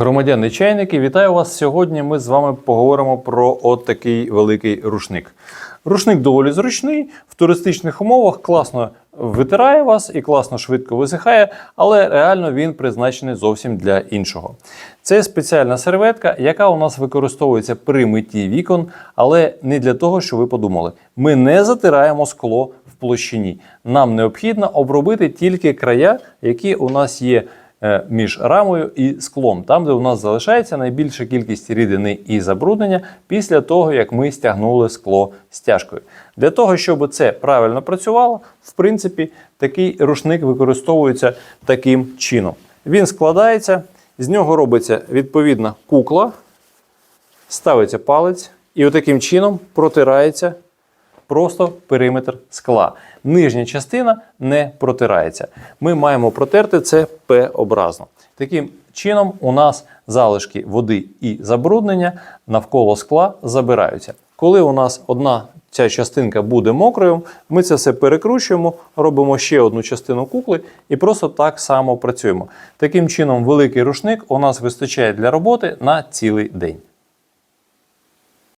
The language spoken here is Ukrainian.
Громадяни чайники, вітаю вас! Сьогодні ми з вами поговоримо про от такий великий рушник. Рушник доволі зручний, в туристичних умовах класно витирає вас і класно швидко висихає, але реально він призначений зовсім для іншого. Це спеціальна серветка, яка у нас використовується при митті вікон, але не для того, що ви подумали. Ми не затираємо скло в площині. Нам необхідно обробити тільки края, які у нас є між рамою і склом, там, де у нас залишається найбільша кількість рідини і забруднення після того, як ми стягнули скло стяжкою. Для того, щоб це правильно працювало, в принципі, такий рушник використовується таким чином. Він складається, з нього робиться відповідна кукла, ставиться палець і отаким чином протирається просто периметр скла. Нижня частина не протирається. Ми маємо протерти це П-образно. Таким чином, у нас залишки води і забруднення навколо скла забираються. Коли у нас одна ця частинка буде мокрою, ми це все перекручуємо, робимо ще одну частину кукли і просто так само працюємо. Таким чином, великий рушник у нас вистачає для роботи на цілий день.